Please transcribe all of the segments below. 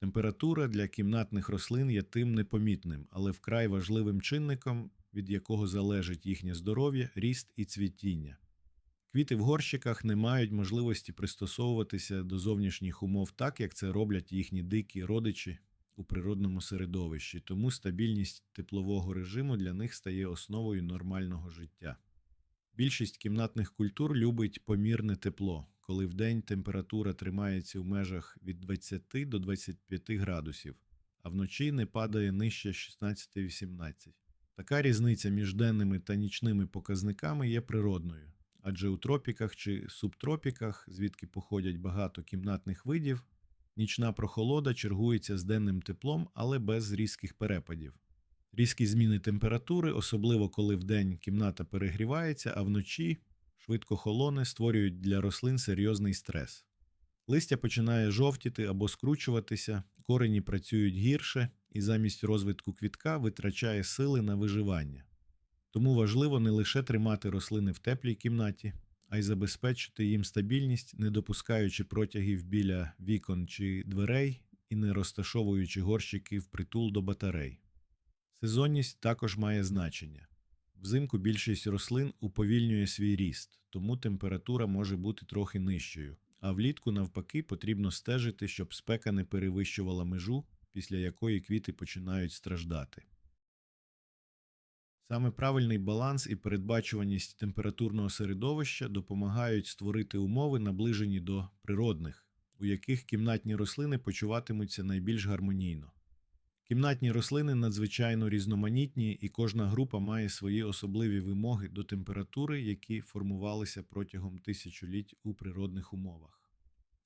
Температура для кімнатних рослин є тим непомітним, але вкрай важливим чинником, від якого залежить їхнє здоров'я, ріст і цвітіння. Квіти в горщиках не мають можливості пристосовуватися до зовнішніх умов так, як це роблять їхні дикі родичі у природному середовищі, тому стабільність теплового режиму для них стає основою нормального життя. Більшість кімнатних культур любить помірне тепло, коли вдень температура тримається в межах від 20 до 25 градусів, а вночі не падає нижче 16-18. Така різниця між денними та нічними показниками є природною, адже у тропіках чи субтропіках, звідки походять багато кімнатних видів, нічна прохолода чергується з денним теплом, але без різких перепадів. Різкі зміни температури, особливо коли вдень кімната перегрівається, а вночі швидко холоне, створюють для рослин серйозний стрес. Листя починає жовтіти або скручуватися, корені працюють гірше і замість розвитку квітка витрачає сили на виживання. Тому важливо не лише тримати рослини в теплій кімнаті, а й забезпечити їм стабільність, не допускаючи протягів біля вікон чи дверей і не розташовуючи горщики впритул до батарей. Сезонність також має значення. Взимку більшість рослин уповільнює свій ріст, тому температура може бути трохи нижчою, а влітку, навпаки, потрібно стежити, щоб спека не перевищувала межу, після якої квіти починають страждати. Саме правильний баланс і передбачуваність температурного середовища допомагають створити умови, наближені до природних, у яких кімнатні рослини почуватимуться найбільш гармонійно. Кімнатні рослини надзвичайно різноманітні, і кожна група має свої особливі вимоги до температури, які формувалися протягом тисячоліть у природних умовах.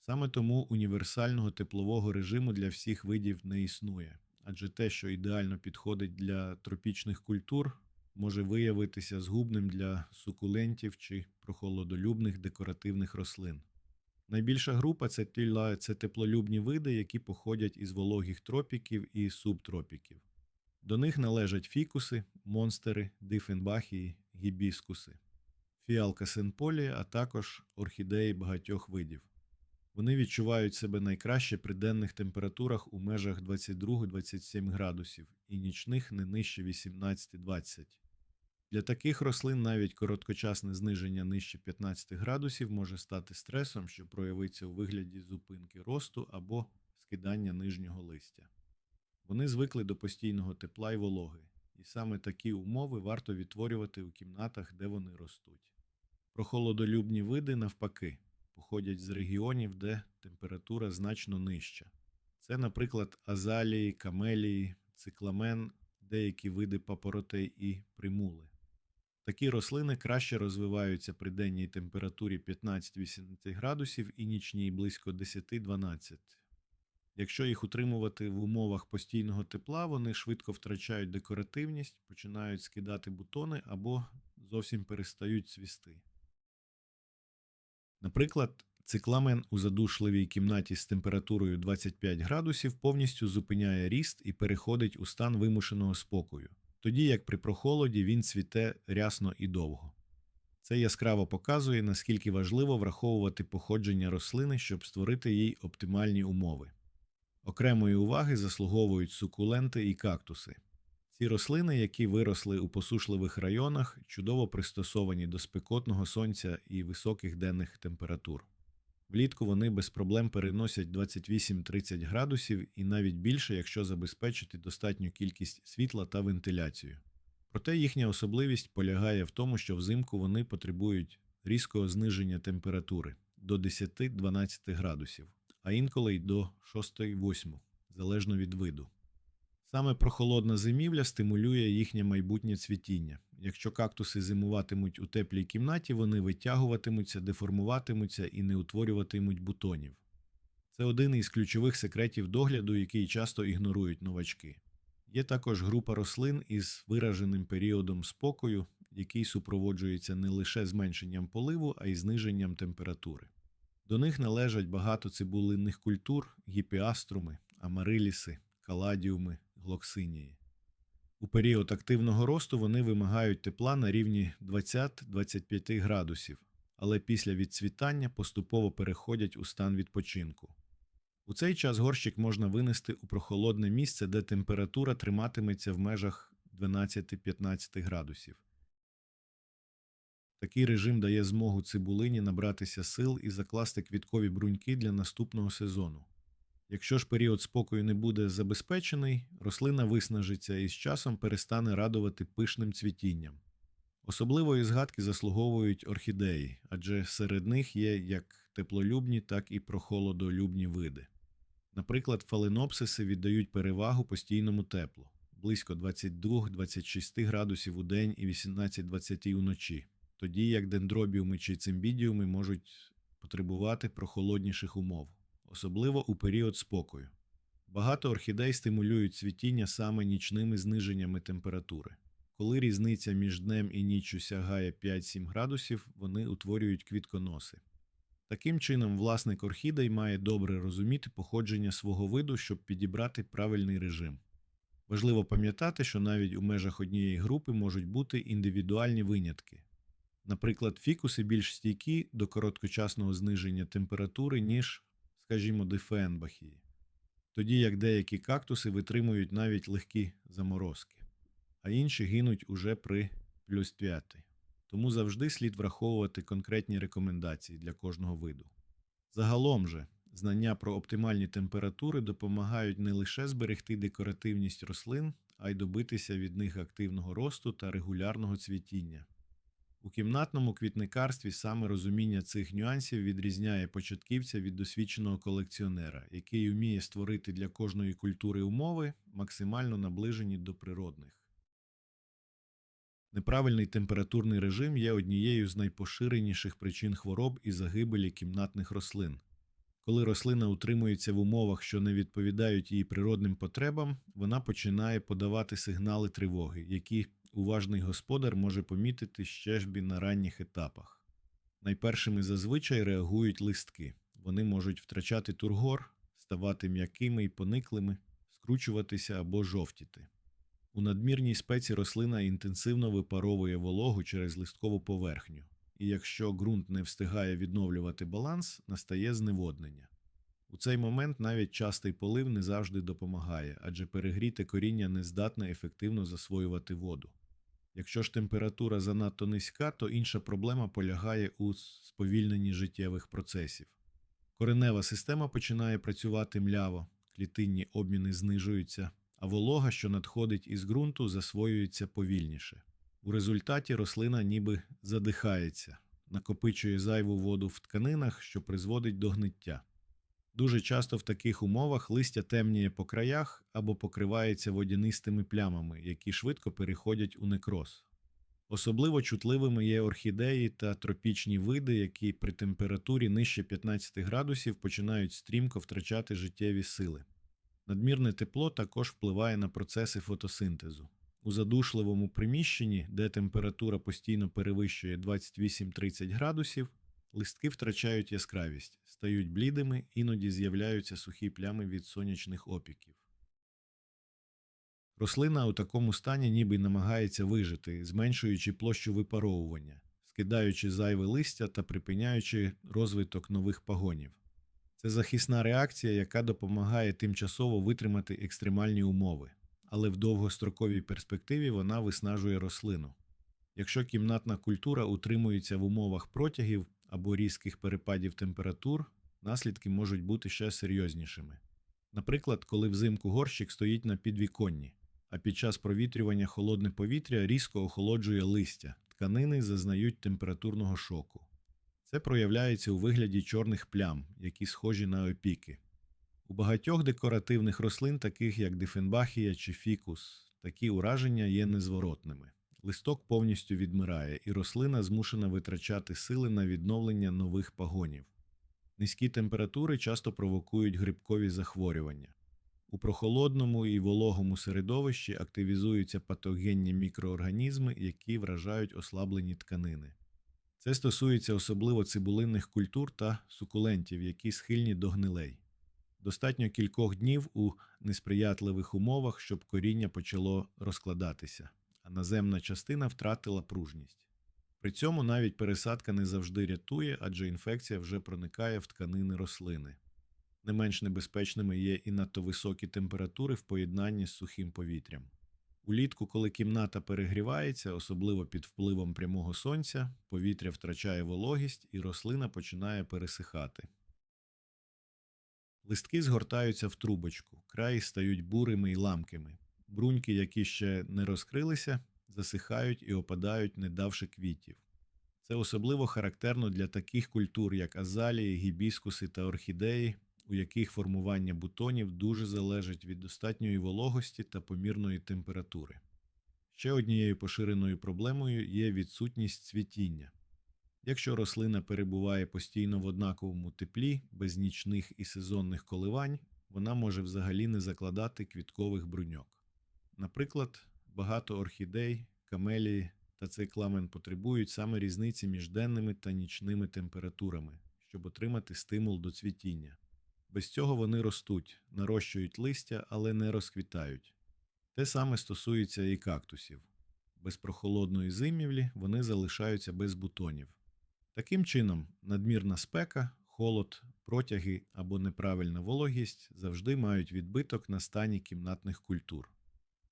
Саме тому універсального теплового режиму для всіх видів не існує, адже те, що ідеально підходить для тропічних культур, може виявитися згубним для сукулентів чи прохолодолюбних декоративних рослин. Найбільша група це це теплолюбні види, які походять із вологих тропіків і субтропіків. До них належать фікуси, монстери, дифенбахії, гібіскуси, фіалка сенполі, а також орхідеї багатьох видів. Вони відчувають себе найкраще при денних температурах у межах 22-27 градусів і нічних не нижче 18-20. Для таких рослин навіть короткочасне зниження нижче 15 градусів може стати стресом, що проявиться у вигляді зупинки росту або скидання нижнього листя. Вони звикли до постійного тепла і вологи, і саме такі умови варто відтворювати у кімнатах, де вони ростуть. Прохолодолюбні види, навпаки, походять з регіонів, де температура значно нижча. Це, наприклад, азалії, камелії, цикламен, деякі види папоротей і примули. Такі рослини краще розвиваються при денній температурі 15-18 градусів і нічній близько 10-12. Якщо їх утримувати в умовах постійного тепла, вони швидко втрачають декоративність, починають скидати бутони або зовсім перестають цвісти. Наприклад, цикламен у задушливій кімнаті з температурою 25 градусів повністю зупиняє ріст і переходить у стан вимушеного спокою тоді як при прохолоді він цвіте рясно і довго. Це яскраво показує, наскільки важливо враховувати походження рослини, щоб створити їй оптимальні умови. Окремої уваги заслуговують сукуленти і кактуси. Ці рослини, які виросли у посушливих районах, чудово пристосовані до спекотного сонця і високих денних температур. Влітку вони без проблем переносять 28-30 градусів і навіть більше, якщо забезпечити достатню кількість світла та вентиляцію. Проте їхня особливість полягає в тому, що взимку вони потребують різкого зниження температури до 10-12 градусів, а інколи й до 6-8, залежно від виду. Саме прохолодна зимівля стимулює їхнє майбутнє цвітіння. Якщо кактуси зимуватимуть у теплій кімнаті, вони витягуватимуться, деформуватимуться і не утворюватимуть бутонів. Це один із ключових секретів догляду, який часто ігнорують новачки. Є також група рослин із вираженим періодом спокою, який супроводжується не лише зменшенням поливу, а й зниженням температури. До них належать багато цибулинних культур, гіпіаструми, амариліси, каладіуми, глоксинії. У період активного росту вони вимагають тепла на рівні 20-25 градусів, але після відцвітання поступово переходять у стан відпочинку. У цей час горщик можна винести у прохолодне місце, де температура триматиметься в межах 12-15 градусів. Такий режим дає змогу цибулині набратися сил і закласти квіткові бруньки для наступного сезону. Якщо ж період спокою не буде забезпечений, рослина виснажиться і з часом перестане радувати пишним цвітінням. Особливої згадки заслуговують орхідеї, адже серед них є як теплолюбні, так і прохолодолюбні види. Наприклад, фаленопсиси віддають перевагу постійному теплу близько 22-26 градусів у день і 18-20 уночі, тоді як дендробіуми чи цимбідіуми можуть потребувати прохолодніших умов, особливо у період спокою. Багато орхідей стимулюють цвітіння саме нічними зниженнями температури. Коли різниця між днем і ніччю сягає 5-7 градусів, вони утворюють квітконоси. Таким чином, власник орхідей має добре розуміти походження свого виду, щоб підібрати правильний режим. Важливо пам'ятати, що навіть у межах однієї групи можуть бути індивідуальні винятки. Наприклад, фікуси більш стійкі до короткочасного зниження температури, ніж, скажімо, дифенбахії, тоді як деякі кактуси витримують навіть легкі заморозки, а інші гинуть уже при плюс 5. Тому завжди слід враховувати конкретні рекомендації для кожного виду. Загалом же, знання про оптимальні температури допомагають не лише зберегти декоративність рослин, а й добитися від них активного росту та регулярного цвітіння. У кімнатному квітникарстві саме розуміння цих нюансів відрізняє початківця від досвідченого колекціонера, який вміє створити для кожної культури умови, максимально наближені до природних. Неправильний температурний режим є однією з найпоширеніших причин хвороб і загибелі кімнатних рослин. Коли рослина утримується в умовах, що не відповідають її природним потребам, вона починає подавати сигнали тривоги, які уважний господар може помітити ще ж на ранніх етапах. Найпершими зазвичай реагують листки. Вони можуть втрачати тургор, ставати м'якими і пониклими, скручуватися або жовтіти. У надмірній спеці рослина інтенсивно випаровує вологу через листкову поверхню, і якщо ґрунт не встигає відновлювати баланс, настає зневоднення. У цей момент навіть частий полив не завжди допомагає, адже перегріте коріння не здатне ефективно засвоювати воду. Якщо ж температура занадто низька, то інша проблема полягає у сповільненні життєвих процесів. Коренева система починає працювати мляво, клітинні обміни знижуються, а волога, що надходить із ґрунту, засвоюється повільніше. У результаті рослина ніби задихається, накопичує зайву воду в тканинах, що призводить до гниття. Дуже часто в таких умовах листя темніє по краях або покривається водянистими плямами, які швидко переходять у некроз. Особливо чутливими є орхідеї та тропічні види, які при температурі нижче 15 градусів починають стрімко втрачати життєві сили. Надмірне тепло також впливає на процеси фотосинтезу. У задушливому приміщенні, де температура постійно перевищує 28-30 градусів, листки втрачають яскравість, стають блідими, іноді з'являються сухі плями від сонячних опіків. Рослина у такому стані ніби намагається вижити, зменшуючи площу випаровування, скидаючи зайве листя та припиняючи розвиток нових пагонів. Це захисна реакція, яка допомагає тимчасово витримати екстремальні умови, але в довгостроковій перспективі вона виснажує рослину. Якщо кімнатна культура утримується в умовах протягів або різких перепадів температур, наслідки можуть бути ще серйознішими. Наприклад, коли взимку горщик стоїть на підвіконні, а під час провітрювання холодне повітря різко охолоджує листя, тканини зазнають температурного шоку. Це проявляється у вигляді чорних плям, які схожі на опіки. У багатьох декоративних рослин, таких як дифенбахія чи фікус, такі ураження є незворотними. Листок повністю відмирає, і рослина змушена витрачати сили на відновлення нових пагонів. Низькі температури часто провокують грибкові захворювання. У прохолодному і вологому середовищі активізуються патогенні мікроорганізми, які вражають ослаблені тканини. Це стосується особливо цибулинних культур та сукулентів, які схильні до гнилей. Достатньо кількох днів у несприятливих умовах, щоб коріння почало розкладатися, а наземна частина втратила пружність. При цьому навіть пересадка не завжди рятує, адже інфекція вже проникає в тканини рослини. Не менш небезпечними є і надто високі температури в поєднанні з сухим повітрям. Улітку, коли кімната перегрівається, особливо під впливом прямого сонця, повітря втрачає вологість і рослина починає пересихати. Листки згортаються в трубочку, краї стають бурими і ламкими. Бруньки, які ще не розкрилися, засихають і опадають, не давши квітів. Це особливо характерно для таких культур, як азалії, гібіскуси та орхідеї, у яких формування бутонів дуже залежить від достатньої вологості та помірної температури. Ще однією поширеною проблемою є відсутність цвітіння. Якщо рослина перебуває постійно в однаковому теплі, без нічних і сезонних коливань, вона може взагалі не закладати квіткових бруньок. Наприклад, багато орхідей, камелії та цикламен потребують саме різниці між денними та нічними температурами, щоб отримати стимул до цвітіння. Без цього вони ростуть, нарощують листя, але не розквітають. Те саме стосується і кактусів. Без прохолодної зимівлі вони залишаються без бутонів. Таким чином, надмірна спека, холод, протяги або неправильна вологість завжди мають відбиток на стані кімнатних культур.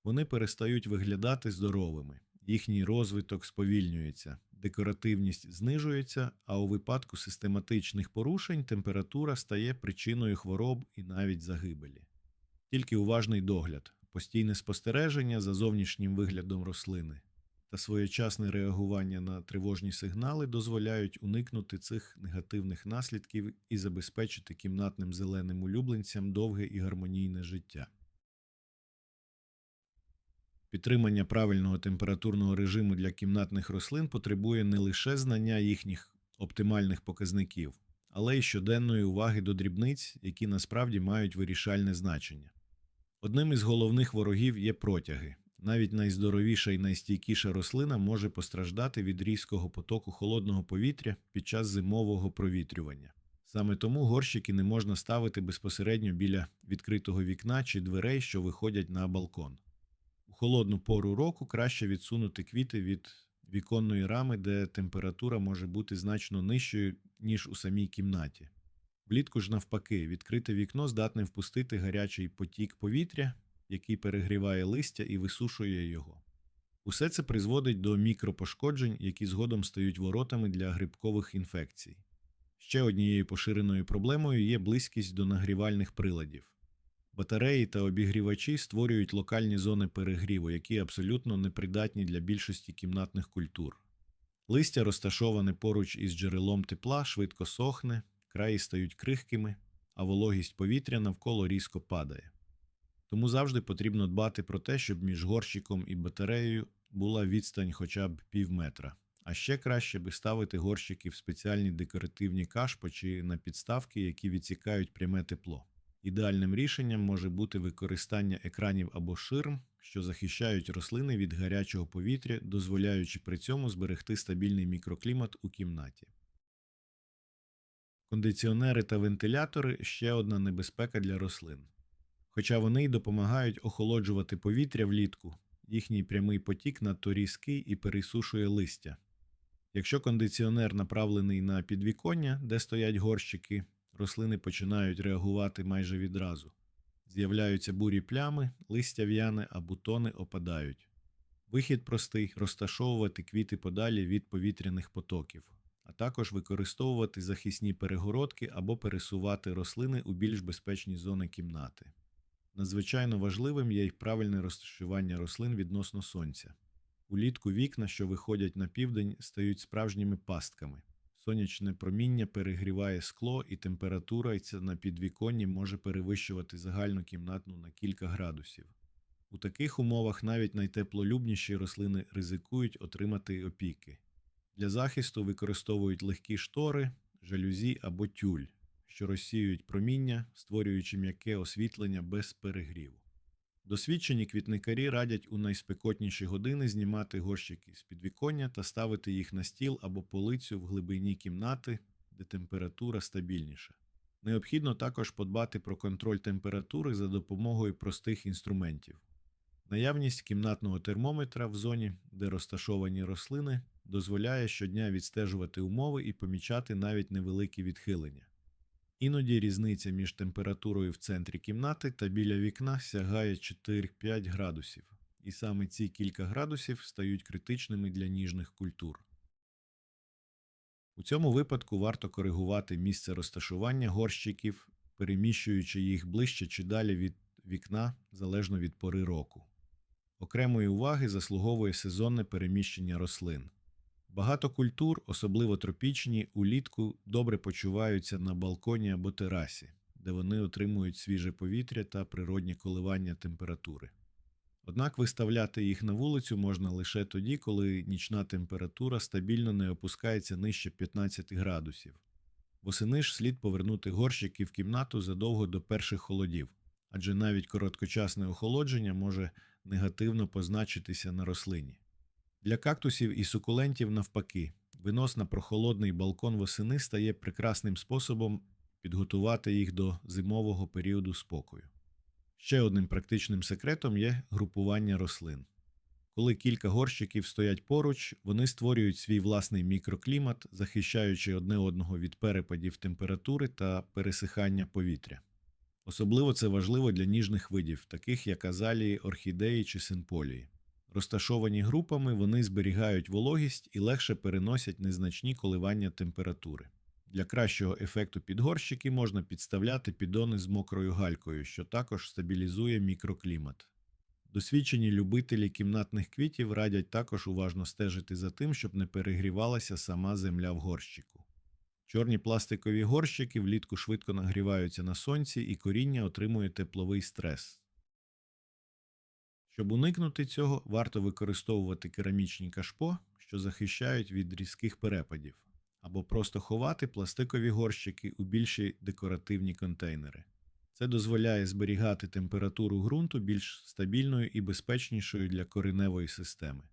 Вони перестають виглядати здоровими, їхній розвиток сповільнюється, декоративність знижується, а у випадку систематичних порушень температура стає причиною хвороб і навіть загибелі. Тільки уважний догляд, постійне спостереження за зовнішнім виглядом рослини та своєчасне реагування на тривожні сигнали дозволяють уникнути цих негативних наслідків і забезпечити кімнатним зеленим улюбленцям довге і гармонійне життя. Підтримання правильного температурного режиму для кімнатних рослин потребує не лише знання їхніх оптимальних показників, але й щоденної уваги до дрібниць, які насправді мають вирішальне значення. Одним із головних ворогів є протяги. Навіть найздоровіша і найстійкіша рослина може постраждати від різкого потоку холодного повітря під час зимового провітрювання. Саме тому горщики не можна ставити безпосередньо біля відкритого вікна чи дверей, що виходять на балкон. Холодну пору року краще відсунути квіти від віконної рами, де температура може бути значно нижчою, ніж у самій кімнаті. Влітку ж навпаки, відкрите вікно здатне впустити гарячий потік повітря, який перегріває листя і висушує його. Усе це призводить до мікропошкоджень, які згодом стають воротами для грибкових інфекцій. Ще однією поширеною проблемою є близькість до нагрівальних приладів. Батареї та обігрівачі створюють локальні зони перегріву, які абсолютно непридатні для більшості кімнатних культур. Листя, розташоване поруч із джерелом тепла, швидко сохне, краї стають крихкими, а вологість повітря навколо різко падає. Тому завжди потрібно дбати про те, щоб між горщиком і батареєю була відстань хоча б пів метра. А ще краще би ставити горщики в спеціальні декоративні кашпо чи на підставки, які відсікають пряме тепло. Ідеальним рішенням може бути використання екранів або ширм, що захищають рослини від гарячого повітря, дозволяючи при цьому зберегти стабільний мікроклімат у кімнаті. Кондиціонери та вентилятори ще одна небезпека для рослин. Хоча вони й допомагають охолоджувати повітря влітку, їхній прямий потік надто різкий і пересушує листя. Якщо кондиціонер направлений на підвіконня, де стоять горщики, рослини починають реагувати майже відразу. З'являються бурі плями, листя в'яне, а бутони опадають. Вихід простий розташовувати квіти подалі від повітряних потоків, а також використовувати захисні перегородки або пересувати рослини у більш безпечні зони кімнати. Надзвичайно важливим є й правильне розташування рослин відносно сонця. Улітку вікна, що виходять на південь, стають справжніми пастками. Сонячне проміння перегріває скло, і температура ця на підвіконні може перевищувати загальну кімнатну на кілька градусів. У таких умовах навіть найтеплолюбніші рослини ризикують отримати опіки. Для захисту використовують легкі штори, жалюзі або тюль, що розсіюють проміння, створюючи м'яке освітлення без перегріву. Досвідчені квітникарі радять у найспекотніші години знімати горщики з підвіконня та ставити їх на стіл або полицю в глибині кімнати, де температура стабільніша. Необхідно також подбати про контроль температури за допомогою простих інструментів. Наявність кімнатного термометра в зоні, де розташовані рослини, дозволяє щодня відстежувати умови і помічати навіть невеликі відхилення. Іноді різниця між температурою в центрі кімнати та біля вікна сягає 4-5 градусів, і саме ці кілька градусів стають критичними для ніжних культур. У цьому випадку варто коригувати місце розташування горщиків, переміщуючи їх ближче чи далі від вікна залежно від пори року. Окремої уваги заслуговує сезонне переміщення рослин. Багато культур, особливо тропічні, улітку добре почуваються на балконі або терасі, де вони отримують свіже повітря та природні коливання температури. Однак виставляти їх на вулицю можна лише тоді, коли нічна температура стабільно не опускається нижче 15 градусів. Восени ж слід повернути горщики в кімнату задовго до перших холодів, адже навіть короткочасне охолодження може негативно позначитися на рослині. Для кактусів і сукулентів навпаки, винос на прохолодний балкон восени стає прекрасним способом підготувати їх до зимового періоду спокою. Ще одним практичним секретом є групування рослин. Коли кілька горщиків стоять поруч, вони створюють свій власний мікроклімат, захищаючи одне одного від перепадів температури та пересихання повітря. Особливо це важливо для ніжних видів, таких як азалії, орхідеї чи синполії. Розташовані групами вони зберігають вологість і легше переносять незначні коливання температури. Для кращого ефекту під горщики можна підставляти піддони з мокрою галькою, що також стабілізує мікроклімат. Досвідчені любителі кімнатних квітів радять також уважно стежити за тим, щоб не перегрівалася сама земля в горщику. Чорні пластикові горщики влітку швидко нагріваються на сонці і коріння отримує тепловий стрес. Щоб уникнути цього, варто використовувати керамічні кашпо, що захищають від різких перепадів, або просто ховати пластикові горщики у більші декоративні контейнери. Це дозволяє зберігати температуру ґрунту більш стабільною і безпечнішою для кореневої системи.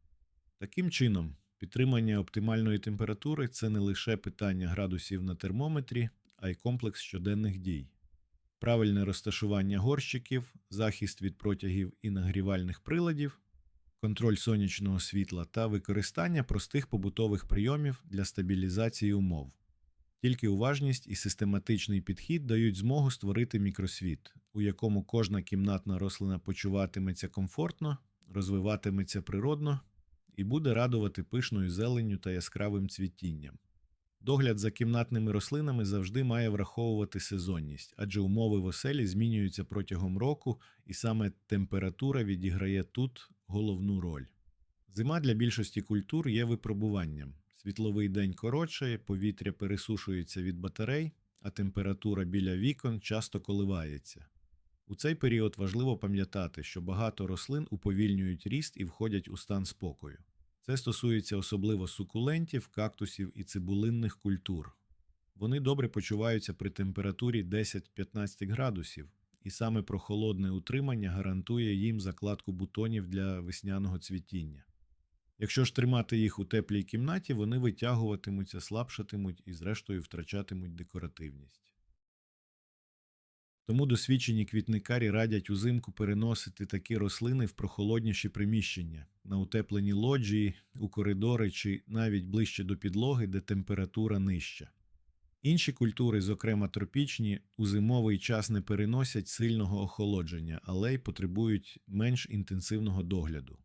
Таким чином, підтримання оптимальної температури це не лише питання градусів на термометрі, а й комплекс щоденних дій. Правильне розташування горщиків, захист від протягів і нагрівальних приладів, контроль сонячного світла та використання простих побутових прийомів для стабілізації умов. Тільки уважність і систематичний підхід дають змогу створити мікросвіт, у якому кожна кімнатна рослина почуватиметься комфортно, розвиватиметься природно і буде радувати пишною зеленню та яскравим цвітінням. Догляд за кімнатними рослинами завжди має враховувати сезонність, адже умови в оселі змінюються протягом року, і саме температура відіграє тут головну роль. Зима для більшості культур є випробуванням. Світловий день коротшає, повітря пересушується від батарей, а температура біля вікон часто коливається. У цей період важливо пам'ятати, що багато рослин уповільнюють ріст і входять у стан спокою. Це стосується особливо сукулентів, кактусів і цибулинних культур. Вони добре почуваються при температурі 10-15 градусів, і саме прохолодне утримання гарантує їм закладку бутонів для весняного цвітіння. Якщо ж тримати їх у теплій кімнаті, вони витягуватимуться, слабшатимуть і, зрештою, втрачатимуть декоративність. Тому досвідчені квітникарі радять узимку переносити такі рослини в прохолодніші приміщення, на утеплені лоджії, у коридори чи навіть ближче до підлоги, де температура нижча. Інші культури, зокрема тропічні, у зимовий час не переносять сильного охолодження, але й потребують менш інтенсивного догляду.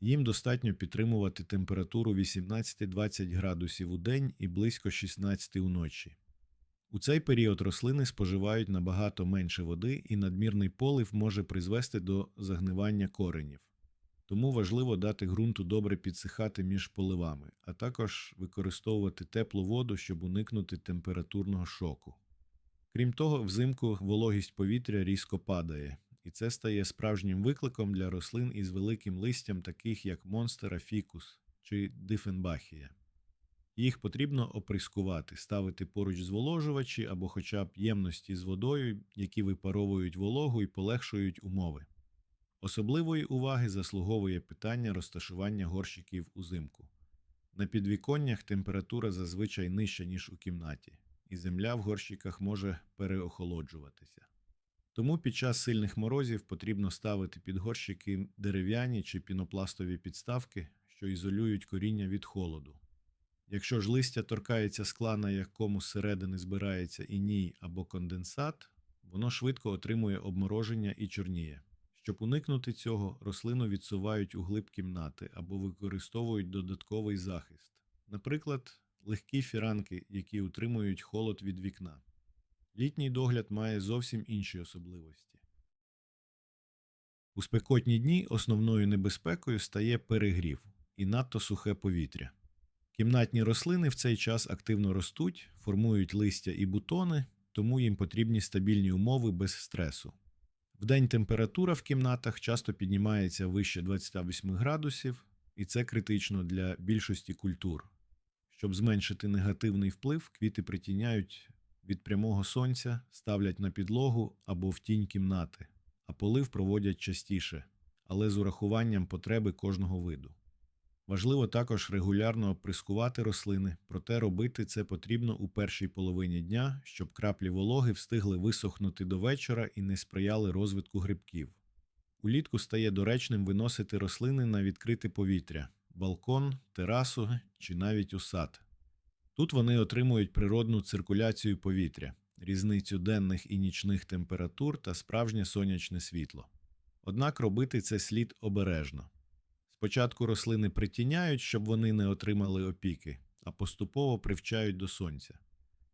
Їм достатньо підтримувати температуру 18-20 градусів у день і близько 16 уночі. У цей період рослини споживають набагато менше води, і надмірний полив може призвести до загнивання коренів. Тому важливо дати ґрунту добре підсихати між поливами, а також використовувати теплу воду, щоб уникнути температурного шоку. Крім того, взимку вологість повітря різко падає, і це стає справжнім викликом для рослин із великим листям, таких як монстера фікус чи дифенбахія. Їх потрібно оприскувати, ставити поруч зволожувачі або хоча б ємності з водою, які випаровують вологу і полегшують умови. Особливої уваги заслуговує питання розташування горщиків узимку. На підвіконнях температура зазвичай нижча, ніж у кімнаті, і земля в горщиках може переохолоджуватися. Тому під час сильних морозів потрібно ставити під горщики дерев'яні чи пінопластові підставки, що ізолюють коріння від холоду. Якщо ж листя торкається скла, на якому зсередини збирається іній або конденсат, воно швидко отримує обмороження і чорніє. Щоб уникнути цього, рослину відсувають у глиб кімнати або використовують додатковий захист. Наприклад, легкі фіранки, які утримують холод від вікна. Літній догляд має зовсім інші особливості. У спекотні дні основною небезпекою стає перегрів і надто сухе повітря. Кімнатні рослини в цей час активно ростуть, формують листя і бутони, тому їм потрібні стабільні умови без стресу. Вдень температура в кімнатах часто піднімається вище 28 градусів, і це критично для більшості культур. Щоб зменшити негативний вплив, квіти притіняють від прямого сонця, ставлять на підлогу або в тінь кімнати, а полив проводять частіше, але з урахуванням потреби кожного виду. Важливо також регулярно оприскувати рослини, проте робити це потрібно у першій половині дня, щоб краплі вологи встигли висохнути до вечора і не сприяли розвитку грибків. Улітку стає доречним виносити рослини на відкрите повітря, балкон, терасу чи навіть у сад. Тут вони отримують природну циркуляцію повітря, різницю денних і нічних температур та справжнє сонячне світло. Однак робити це слід обережно. Спочатку рослини притіняють, щоб вони не отримали опіки, а поступово привчають до сонця.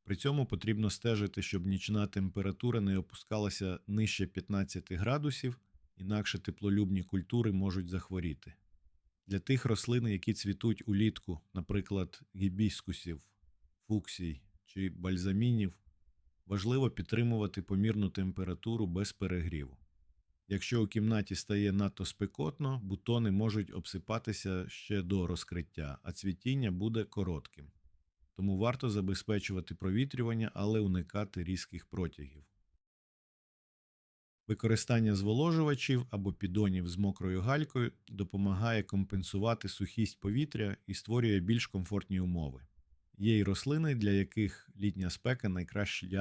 При цьому потрібно стежити, щоб нічна температура не опускалася нижче 15 градусів, інакше теплолюбні культури можуть захворіти. Для тих рослин, які цвітуть улітку, наприклад, гібіскусів, фуксій чи бальзамінів, важливо підтримувати помірну температуру без перегріву. Якщо у кімнаті стає надто спекотно, бутони можуть обсипатися ще до розкриття, а цвітіння буде коротким. Тому варто забезпечувати провітрювання, але уникати різких протягів. Використання зволожувачів або підонів з мокрою галькою допомагає компенсувати сухість повітря і створює більш комфортні умови. Є й рослини, для яких літня спека найкращий,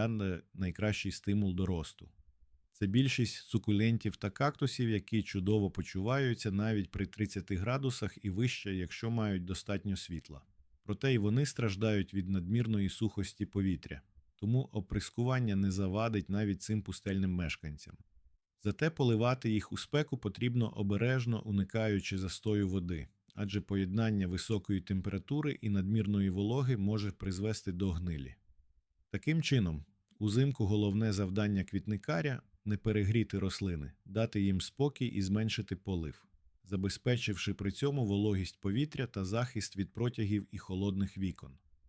найкращий стимул до росту. Це більшість сукулентів та кактусів, які чудово почуваються навіть при 30 градусах і вище, якщо мають достатньо світла. Проте й вони страждають від надмірної сухості повітря, тому оприскування не завадить навіть цим пустельним мешканцям. Зате поливати їх у спеку потрібно обережно уникаючи застою води, адже поєднання високої температури і надмірної вологи може призвести до гнилі. Таким чином, узимку головне завдання квітникаря не перегріти рослини, дати їм спокій і зменшити полив, забезпечивши при цьому вологість повітря та захист від протягів і холодних вікон.